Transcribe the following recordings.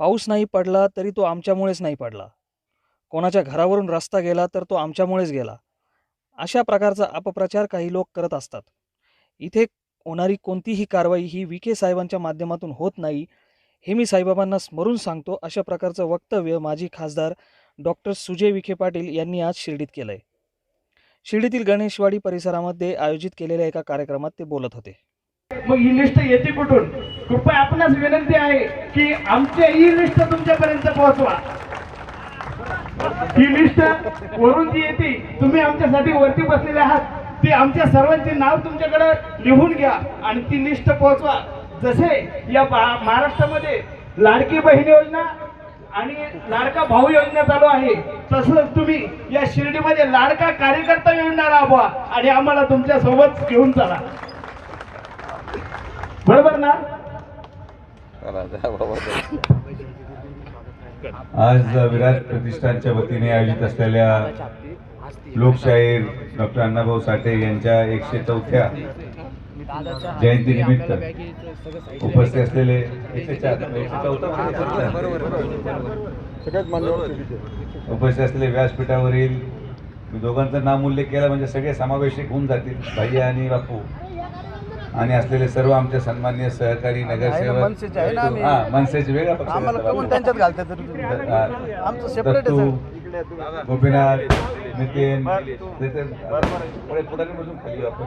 पाऊस नाही पडला तरी तो आमच्यामुळेच नाही पडला. कोणाच्या घरावरून रस्ता गेला तर तो आमच्यामुळेच गेला. अशा प्रकारचा अपप्रचार काही लोक करत असतात. इथे होणारी कोणतीही कारवाई ही विखे साहेबांच्या माध्यमातून होत नाही हे मी साईबाबांना स्मरून सांगतो अशा प्रकारचं वक्तव्य माजी खासदार डॉक्टर सुजय विखे पाटील यांनी आज शिर्डीत केलं आहे शिर्डीतील गणेशवाडी परिसरामध्ये आयोजित केलेल्या एका कार्यक्रमात ते बोलत होते. मग ही लिस्ट येते कुठून? कृपया आपणास विनंती आहे की आमची ही लिस्ट तुमच्यापर्यंत पोहोचवा. ही लिस्ट वरून जी येते तुम्ही आमच्यासाठी वरती बसलेले आहात. ती आमच्या सर्वांचे नाव तुमच्याकडे लिहून घ्या आणि ती लिस्ट पोहोचवा. जसे या महाराष्ट्रामध्ये लाडकी बहीण योजना आणि लाडका भाऊ योजना चालू आहे तसंच तुम्ही या शिर्डीमध्ये लाडका कार्यकर्ता योजना राबवा आणि आम्हाला तुमच्यासोबत घेऊन चला. बरोबर ना? आज विराट प्रतिष्ठानच्या वतीने आयोजित असलेल्या लोकशाहीर डॉक्टर अण्णाभाऊ साठे यांच्या एकशे चौथ्या जयंतीनिमित्त उपस्थित असलेले एकशे उपस्थित असलेले व्यासपीठावरील मी दोघांचं नाम उल्लेख केला म्हणजे सगळे समावेशक होऊन जातील भैया आणि बापू. आणि असलेले सर्व आमचे सन्मान्य सहकारी नगरसेवक. हा मनसेचे वेगळा पक्ष. हा. दत्तू, गोपीनाथ नितीन नितीन पुढे पुढे बसून खाली येऊ आपण.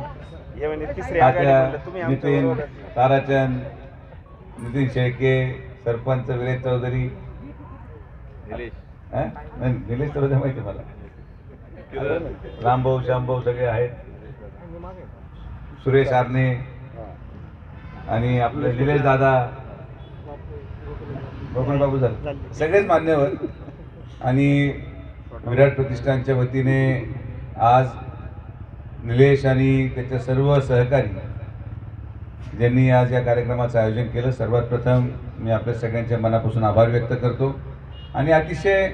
तात्या, नितीन ताराचंद नितीन शेळके सरपंच विलेज चौधरी. हा? निलेश चौधरी माहिती आहे मला. रामभाऊ श्यामभाऊ सगळे आहेत. सुरेश आरणे आणि आपले निलेश दादा गोपन बाबू झाले सगळेच मान्यवर. आणि विराट प्रतिष्ठानच्या वतीने आज निलेश आणि त्याच्या सर्व सहकारी ज्यांनी आज या कार्यक्रमाचं आयोजन केलं सर्वात प्रथम मी आपल्या सगळ्यांच्या मनापासून आभार व्यक्त करतो. आणि अतिशय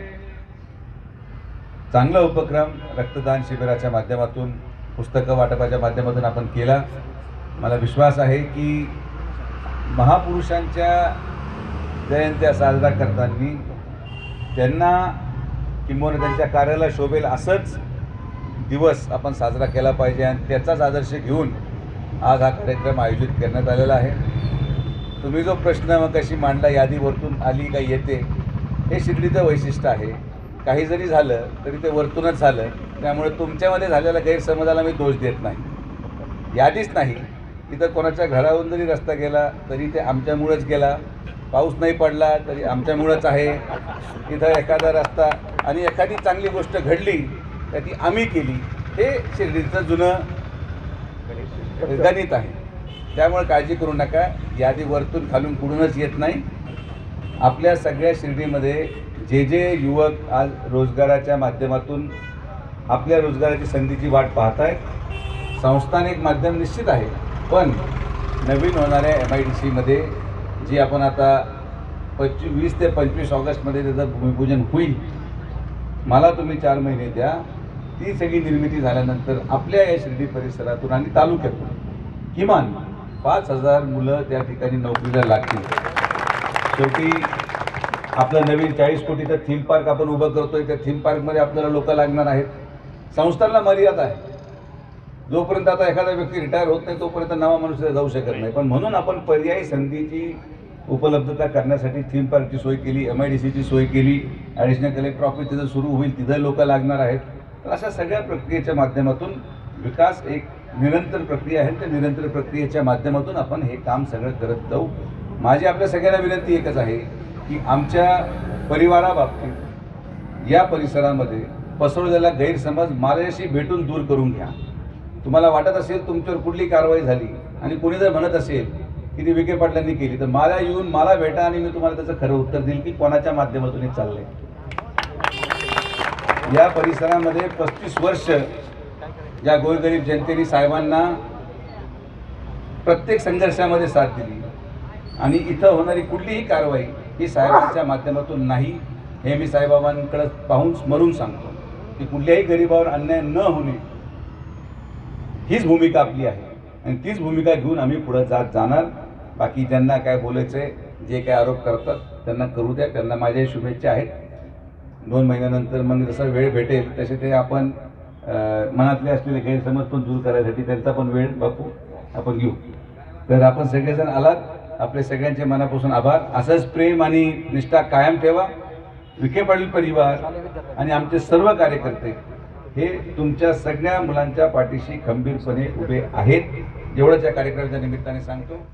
चांगला उपक्रम रक्तदान शिबिराच्या माध्यमातून पुस्तकं वाटपाच्या माध्यमातून आपण केला. मला विश्वास आहे की महापुरुषांच्या जयंत्या साजरा करताना त्यांना किंबहुना त्यांच्या कार्याला शोभेल असंच दिवस आपण साजरा केला पाहिजे आणि त्याचाच आदर्श घेऊन आज हा कार्यक्रम आयोजित करण्यात आलेला आहे. तुम्ही जो प्रश्न मग कशी मांडला यादीवरतून आली का येते हे शिर्डीचं वैशिष्ट्य आहे. काही जरी झालं तरी ते वरतूनच झालं. त्यामुळे तुमच्यामध्ये झालेल्या गैरसमजाला मी दोष देत नाही. यादीच नाही. इथं कोणाच्या घरावरून जरी रस्ता गेला तरी ते आमच्यामुळंच गेला. पाऊस नाही पडला तरी आमच्यामुळंच आहे. इथं एखादा रस्ता आणि एखादी चांगली गोष्ट घडली तर ती आम्ही केली. हे शिर्डीचं जुनं गणित आहे. त्यामुळे काळजी करू नका. यादी वरतून खालून कुठूनच येत नाही. आपल्या सगळ्या शिर्डीमध्ये जे जे युवक आज रोजगाराच्या माध्यमातून आपल्या रोजगाराची संधीची वाट पाहत आहेत संस्थान एक माध्यम निश्चित आहे. पण नवीन होणाऱ्या एम आय डी सीमध्ये जी आपण आता पंचवीस वीस ते पंचवीस ऑगस्टमध्ये त्याचं भूमिपूजन होईल मला तुम्ही चार महिने द्या. ती सगळी निर्मिती झाल्यानंतर आपल्या या शिर्डी परिसरातून आणि तालुक्यातून किमान पाच हजार मुलं त्या ठिकाणी नोकरीला लागतील. शेवटी आपलं नवीन चाळीस कोटीचं थीम पार्क आपण उभं करतोय. त्या थीम पार्कमध्ये आपल्याला लोक लागणार आहेत. संस्थांना मर्यादा आहे. जोपर्यंत आता एखादा व्यक्ती रिटायर होत नाही तोपर्यंत नवा तिथे जाऊ शकत नाही. पण म्हणून आपण पर्यायी संधीची उपलब्धता करण्यासाठी थीम पार्कची सोय केली एम आय डी सीची सोय केली ॲडिशनल कलेक्टर ऑफिस तिथं सुरू होईल तिथं लोक लागणार आहेत. तर अशा सगळ्या प्रक्रियेच्या माध्यमातून विकास एक निरंतर प्रक्रिया आहे. त्या निरंतर प्रक्रियेच्या माध्यमातून आपण हे काम सगळं करत जाऊ. माझी आपल्या सगळ्यांना विनंती एकच आहे की आमच्या परिवाराबाबतीत या परिसरामध्ये पसरवलेला गैरसमज माझ्याशी भेटून दूर करून घ्या. तुम्हाला वाटत असेल तुमच्यावर कुठली कारवाई झाली आणि कोणी जर म्हणत असेल की ती विखे पाटलांनी केली तर मला येऊन मला भेटा आणि मी तुम्हाला त्याचं खरं उत्तर देईल की कोणाच्या माध्यमातून हे चाललंय. या परिसरामध्ये पस्तीस वर्ष या गोरगरीब जनतेने साहेबांना प्रत्येक संघर्षामध्ये साथ दिली. आणि इथं होणारी कुठलीही कारवाई ही साहेबांच्या माध्यमातून नाही हे मी साईबाबांकडे पाहून स्मरून सांगतो की कुठल्याही गरिबावर अन्याय न होणे हीच भूमिका आपली आहे. आणि तीच भूमिका घेऊन आम्ही पुढं जात जाणार. बाकी ज्यांना काय बोलायचं आहे जे काय आरोप करतात त्यांना करू द्या. त्यांना माझ्या शुभेच्छा आहेत. दोन महिन्यानंतर मग जसा वेळ भेटेल तसे ते आपण मनातले असलेले गैरसमज पण दूर करायसाठी त्यांचा पण वेळ बापू आपण घेऊ. तर आपण सगळेजण आलात. आपले सगळ्यांचे मनापासून आभार. असंच प्रेम आणि निष्ठा कायम ठेवा. विखे पाटील परिवार आणि आमचे सर्व कार्यकर्ते हे तुमच्या सगळ्या मुलांच्या पाठीशी खंबीरपणे उभे आहेत. एवढंच या कार्यक्रमाच्या निमित्ताने सांगतो.